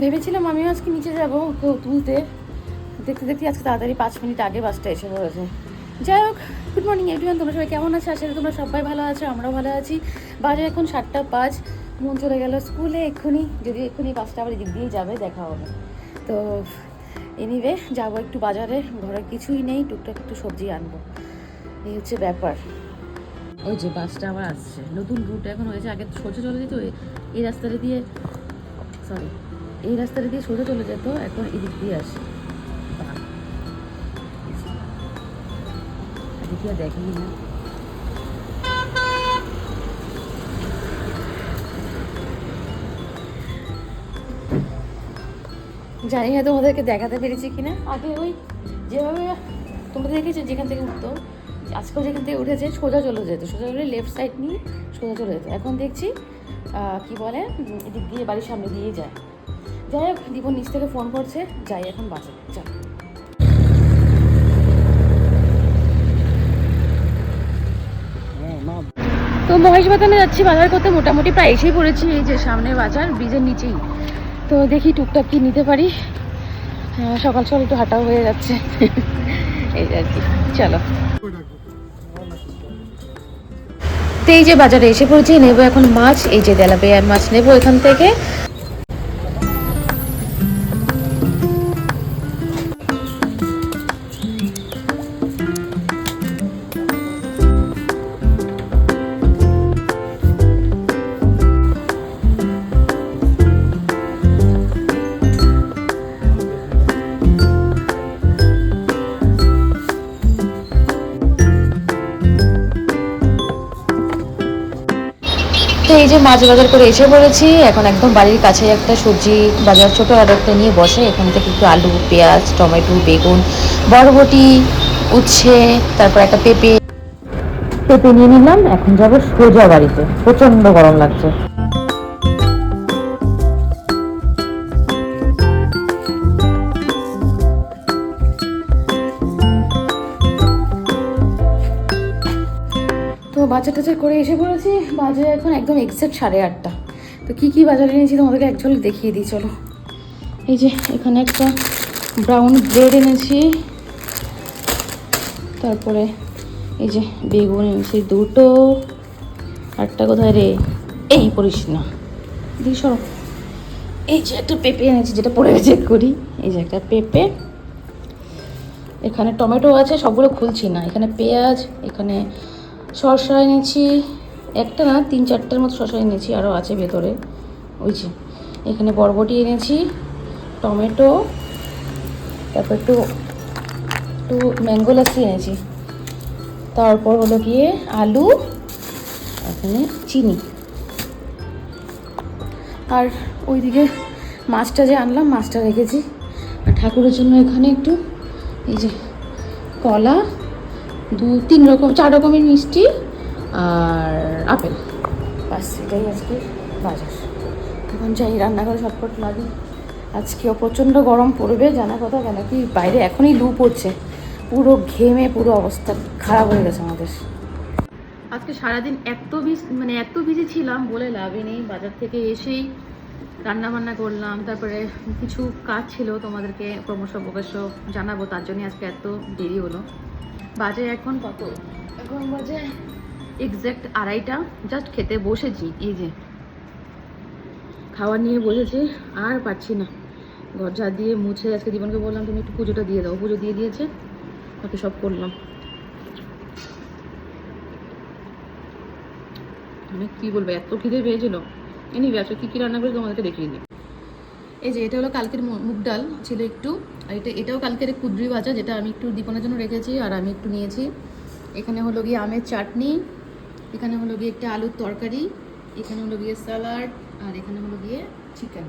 ভেবেছিলাম আমিও আজকে নিচে যাব কেউ তুলতে। দেখতে দেখতে আজকে তাড়াতাড়ি পাঁচ মিনিট আগে বাসটা এসে পড়েছে। যাই হোক গুড মর্নিং এভরিওয়ান তোমরা সবাই কেমন আছো? আসলে তোমরা সবাই ভালো আছো, আমরাও ভালো আছি। বাজে এখন সাতটা পাঁচ, মন চলে গেল স্কুলে এক্ষুনি, যদি এক্ষুনি বাসটা আবার এদিক দিয়েই যাবে, দেখা হবে। তো এনিওয়ে যাব একটু বাজারে, ঘরে কিছুই নেই, টুকটাক একটু সবজি আনব। এই হচ্ছে ব্যাপার। ওই যে বাসটা আবার আসছে। নতুন রুট এখন হয়েছে, আগে সোজা চলে যেত এই- রাস্তাটা দিয়ে সরি এই রাস্তাটা দিয়ে সোজা চলে যেত, এখন এদিক দিয়ে আসে। দেখেনি না। জানি না তোমাদেরকে দেখাতে পেরেছি কিনা। আগে ওই যেভাবে তোমরা দেখেছ যেখান থেকে উঠতো, আজকেও যেখান থেকে উঠেছে, সোজা চলে যেত। সোজা চলে লেফট সাইড নিয়ে সোজা চলে যেত। এখন দেখছি কি বলে এদিক দিয়ে বাড়ির সামনে দিয়ে যায়। যাই হোক দীপন নিচ থেকে ফোন করছে যাই এখন বাসে। চল। তো মহেশ বাতানে যাচ্ছি বাজার করতে। মোটামুটি প্রায় এসেই পড়েছি এই যে সামনে বাজার ব্রিজের নিচেই। তো দেখি টুকটাক কি নিতে পারি। আহ, সকাল সকাল একটু হাঁটাও হয়ে যাচ্ছে। এই আর কি চলো। তো এই যে বাজারে এসে পড়েছি নেব এখন মাছ এই যে তেলাপিয়া মাছ নেব এখান থেকে। তো এই যে মাছ বাজার করে এসে পড়েছি, এখন একদম বাড়ির কাছে একটা সবজি বাজার, ছোট একটা নিয়ে বসে। এখান থেকে একটু আলু, পেঁয়াজ, টমেটো, বেগুন, বরবটি, উচ্ছে, তারপর একটা পেঁপে। পেঁপে নিয়ে নিলাম, এখন যাব সোজা বাড়িতে। প্রচণ্ড গরম লাগছে। বাজার টাজার করে এসে পড়েছি। বাজারে এখন একদম এক্সাক্ট সাড়ে আটটা। তো কী কী বাজারে এনেছি তোমাদেরকে অ্যাকচুয়ালি দেখিয়ে দিই, চলো। এই যে এখানে একটা ব্রাউন ব্রেড এনেছি। তারপরে এই যে বেগুন এনেছি দুটো। আটটা কোথায় রে? এই পড়িস না। দিই সরো। এই যে একটা পেঁপে এনেছি, যেটা পড়ে গেছে করি এই যে একটা পেঁপে। এখানে টমেটো আছে, সবগুলো খুলছি না। এখানে পেঁয়াজ, এখানে শসা এনেছি একটা না, তিন চারটার মতো শসা এনেছি আরও আছে ভেতরে। ওই যে, এখানে বরবটি এনেছি, টমেটো, তারপর একটু একটু ম্যাঙ্গো লাসি এনেছি। তারপর হলো গিয়ে আলু, এখানে চিনি। আর ওইদিকে মাছটা যে আনলাম, মাছটা রেখেছি। আর ঠাকুরের জন্য এখানে একটু, এই যে কলা দু তিন রকম চার রকমের মিষ্টি আর আপেল। বাস এটাই আজকে বাজার। এখন যাই রান্নাঘরে ছটপট লাগি আজকেও প্রচণ্ড গরম পড়বে জানা কথা কেন কি বাইরে এখনই লু পড়ছে। পুরো ঘেমে পুরো অবস্থা খারাপ হয়ে গেছে আমাদের। আজকে সারাদিন এত বিজি মানে এত বিজি ছিলাম বলে লাভই নেই। বাজার থেকে এসেই রান্না বান্না করলাম তারপরে কিছু কাজ ছিল তোমাদেরকে ক্রমশ প্রকাশ্য জানাব তার জন্য আজকে এত দেরি হলো। বাজে এখন কত? এখন বাজে এক্স্যাক্ট আড়াইটা। জাস্ট খেতে বসেছি এই যে। খাবার নিয়ে বসেছি আর পাচ্ছি না। ঘর ঝাড় দিয়ে মুছে আজকে জীবনকে বললাম তুমি একটু পুজোটা দিয়ে দাও। পুজো দিয়ে দিয়েছে বাকি সব করলাম। মানে কি বলব এত খিদে পেয়েছিল। এনি আজকে কী কী রান্না করে তোমাদেরকে দেখিয়ে দিই। এই যে, এটা হলো কালকের মুগ ডাল ছিল একটু, আর এটা এটাও কালকের কুদ্রি ভাজা, যেটা আমি একটু দীপনের জন্য রেখেছি, আর আমি একটু নিয়েছি। এখানে হলো গিয়ে আমের চাটনি, এখানে হলো গিয়ে একটা আলুর তরকারি, এখানে হলো গিয়ে স্যালাড আর এখানে হলো গিয়ে চিকেন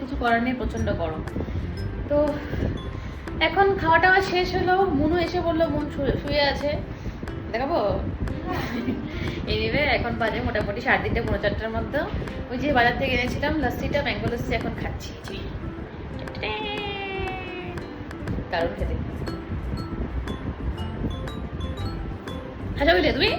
কিছু করার নেই প্রচণ্ড গরম। তো এখন খাওয়া টাওয়া শেষ হলো। মনু এসে বলল মন শুয়ে- আছে। দেখাবো? এনিওয়ে এখন বাজে মোটামুটি সাড়ে তিনটে পনেরো চারটার মধ্যে। ওই যে বাজার থেকে এনেছিলাম লস্যিটা ম্যাঙ্গো লস্যি এখন খাচ্ছি। দারুণ খেতে। খাচ্ছা বুঝলে তুমি?